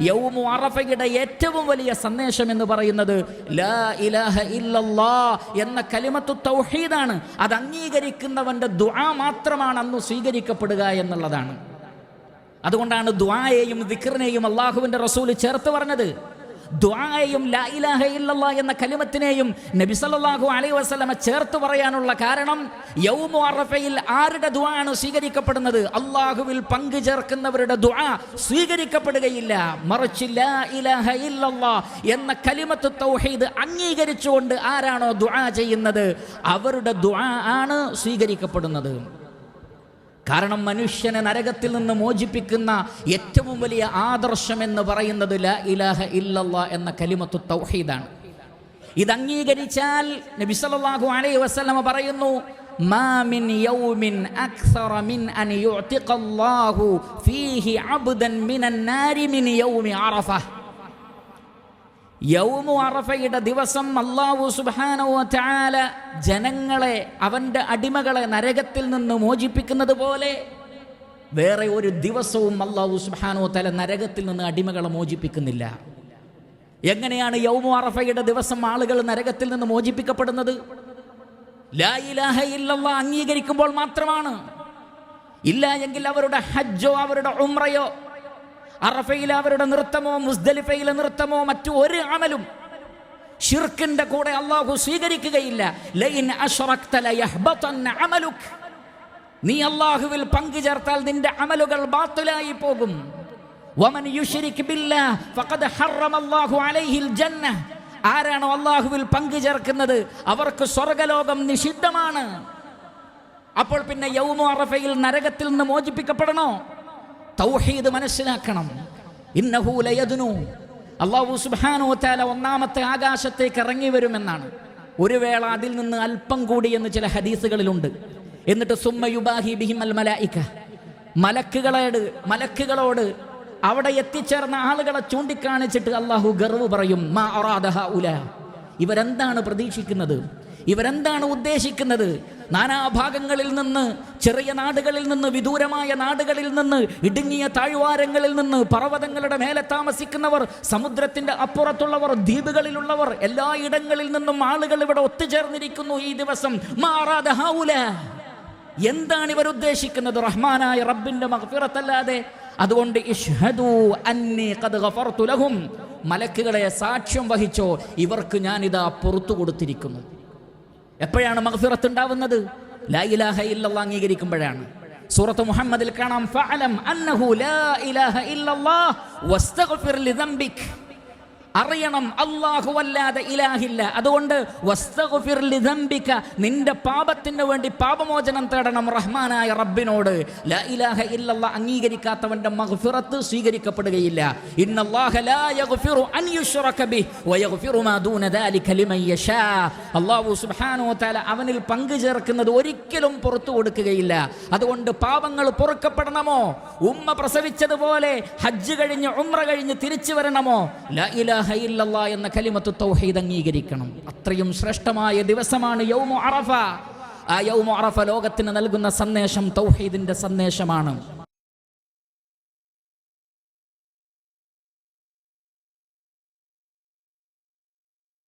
യൗമു അറഫയുടെ ഏറ്റവും വലിയ സന്ദേശം എന്ന് പറയുന്നത് ലാ ഇലാഹ ഇല്ലല്ലാ എന്ന കലിമത്തു തൗഹീദാണ്. അത് അംഗീകരിക്കുന്നവന്റെ ദുആ മാത്രമാണ് അന്ന് സ്വീകരിക്കപ്പെടുക എന്നുള്ളതാണ്. അതുകൊണ്ടാണ് ദുആയെയും ദിക്റിനെയും അള്ളാഹുവിന്റെ റസൂൽ ചേർത്ത് പറഞ്ഞത്. ദ്വായെയും ലാ ഇലാഹ ഇല്ലല്ലാ എന്ന കലിമത്തിനെയും നബി സല്ലല്ലാഹു അലൈഹി വസല്ലമ ചേർത്ത് പറയാനുള്ള കാരണം യൗമു അറഫയിൽ ആരുടെ ദുആ സ്വീകരിക്കപ്പെടുന്നത്? അള്ളാഹുവിൽ പങ്കു ചേർക്കുന്നവരുടെ ദുആ സ്വീകരിക്കപ്പെടുകയില്ല. മറിച്ച് ലാ ഇലാഹ ഇല്ലല്ലാ എന്ന കലിമത്ത് തൗഹീദ് അംഗീകരിച്ചുകൊണ്ട് ആരാണോ ദുആ ചെയ്യുന്നത്? അവരുടെ ദുആ ആണ് സ്വീകരിക്കപ്പെടുന്നത്. കാരണം മനുഷ്യനെ നരകത്തിൽ നിന്ന് മോചിപ്പിക്കുന്ന ഏറ്റവും വലിയ ആദർശം എന്ന് പറയുന്നത് ല ഇലാഹ ഇല്ലല്ല എന്ന കലിമത്തു തൗഹീദാണ്. ഇത് അംഗീകരിച്ചാൽ നബി സല്ലല്ലാഹു അലൈഹി വസല്ലമ പറയുന്നു മാ മിൻ യൗമിൻ അക്സറ മിൻ അൻ യുഅതിഖല്ലാഹു ഫീഹി അബ്ദൻ മിനൻ നാരി മിൻ യൗമി അറഫ. യൗമു അറഫയുടെ ദിവസം അള്ളാഹു സുബാനോ ചാല ജനങ്ങളെ അവന്റെ അടിമകളെ നരകത്തിൽ നിന്ന് മോചിപ്പിക്കുന്നത് പോലെ വേറെ ഒരു ദിവസവും അള്ളാഹു സുബാനോ തല നരകത്തിൽ നിന്ന് അടിമകളെ മോചിപ്പിക്കുന്നില്ല. എങ്ങനെയാണ് യൗമു അറഫയുടെ ദിവസം ആളുകൾ നരകത്തിൽ നിന്ന് മോചിപ്പിക്കപ്പെടുന്നത്? അംഗീകരിക്കുമ്പോൾ മാത്രമാണ്. ഇല്ല എങ്കിൽ അവരുടെ ഹജ്ജോ അവരുടെ ഉംറയോ അറഫയിലെ അവരുടെ നൃത്തമോ മുസ്ദലിഫയിലെ നൃത്തമോ മറ്റു ഒരു അമലും ഷിർക്കിന്റെ കൂടെ അള്ളാഹു സ്വീകരിക്കുകയില്ല. ലൈൻ അമലുക്. നീ അള്ളാഹുവിൽ പങ്കു ചേർത്താൽ നിന്റെ അമലുകൾ ബാത്തിലായി പോകും. വമൻ ഫഖദ് ഹറമല്ലാഹു അലൈഹിൽ ജന്ന. ആരാണോ അള്ളാഹുവിൽ പങ്കു ചേർക്കുന്നത്? അവർക്ക് സ്വർഗലോകം നിഷിദ്ധമാണ്. അപ്പോൾ പിന്നെ യൗമു അറഫയിൽ നരകത്തിൽ നിന്ന് മോചിപ്പിക്കപ്പെടണോ? തൗഹീദ് മനസ്സിലാക്കണം. ഇന്നഹു ലയദ്നു. അള്ളാഹു സുബ്ഹാനഹു വതആല ഒന്നാമത്തെ ആകാശത്തേക്ക് ഇറങ്ങി വരുമെന്നാണ്. ഒരു വേള അതിൽ നിന്ന് അല്പം കൂടി എന്ന് ചില ഹദീസുകളിലുണ്ട്. എന്നിട്ട് സുമ്മയുബാഹി ബിഹിം അൽ മലായിക. മലക്കുകളോട് മലക്കുകളോട് അവിടെ എത്തിച്ചേർന്ന ആളുകളെ ചൂണ്ടിക്കാണിച്ചിട്ട് അള്ളാഹു ഗർവ് പറയും മാ ഉല ഇവരെന്താണ് പ്രതീക്ഷിക്കുന്നത്? ഇവരെന്താണ് ഉദ്ദേശിക്കുന്നത്? നാനാഭാഗങ്ങളിൽ നിന്ന് ചെറിയ നാടുകളിൽ നിന്ന് വിദൂരമായ നാടുകളിൽ നിന്ന് ഇടുങ്ങിയ താഴ്വാരങ്ങളിൽ നിന്ന് പർവതങ്ങളുടെ മേലെ താമസിക്കുന്നവർ സമുദ്രത്തിന്റെ അപ്പുറത്തുള്ളവർ ദ്വീപുകളിലുള്ളവർ എല്ലാ ഇടങ്ങളിൽ നിന്നും ആളുകൾ ഇവിടെ ഒത്തുചേർന്നിരിക്കുന്നു ഈ ദിവസം. മാറാതെ ഹൗല എന്താണ് ഇവർ ഉദ്ദേശിക്കുന്നത്? റഹ്മാനായ റബ്ബിന്റെ മഹഫിറത്തല്ലാതെ? അതുകൊണ്ട് ഇഷ്ഹദു അന്നി ഖദ് ഗഫർതു ലഹും. മലക്കുകളെ സാക്ഷ്യം വഹിച്ചോ ഇവർക്ക് ഞാനിതാ പുറത്തു കൊടുത്തിരിക്കുന്നു. എപ്പോഴാണ് മഗ്ഫിറത്ത് ഉണ്ടാവുന്നത്? ലാ ഇലാഹ ഇല്ലല്ലാഹ് അംഗീകരിക്കുമ്പോഴാണ്. സൂറത്ത് മുഹമ്മദിൽ കാണാം ഫഅലം അന്നഹു ലാ ഇലാഹ ഇല്ലല്ലാഹ് വസ്തഗ്ഫിർ ലിദംബിക്. അറിയണം. അള്ളാഹു അല്ലാതെ ഇലാഹില്ല. അതുകൊണ്ട് നിന്റെ പാപത്തിന് വേണ്ടി പാപമോചനം തേടണം റഹ്മാനായ റബ്ബിനോട്. ലാ ഇലാഹ അംഗീകരിക്കാത്തവന്റെ മഗ്ഫിറത്ത് സ്വീകരിക്കപ്പെടുകയില്ല. അവനിൽ പങ്കു ചേർക്കുന്നത് ഒരിക്കലും പുറത്തു കൊടുക്കുകയില്ല. അതുകൊണ്ട് പാപങ്ങൾ പൊറുക്കപ്പെടണമോ? ഉമ്മ പ്രസവിച്ചതുപോലെ ഹജ്ജ് കഴിഞ്ഞ് ഉമ്ര കഴിഞ്ഞ് തിരിച്ചു വരണമോ? ലാ ഇലാഹ ഇല്ലല്ലാ എന്ന കലിമത്ത് തൗഹീദ് അംഗീകരിക്കണം. അത്രയും ശ്രേഷ്ഠമായ ദിവസമാണ് യൗമു അറഫ. ആ യൗമു അറഫ ലോകത്തിന് നൽകുന്ന സന്ദേശം തൗഹീദിന്റെ സന്ദേശമാണ്.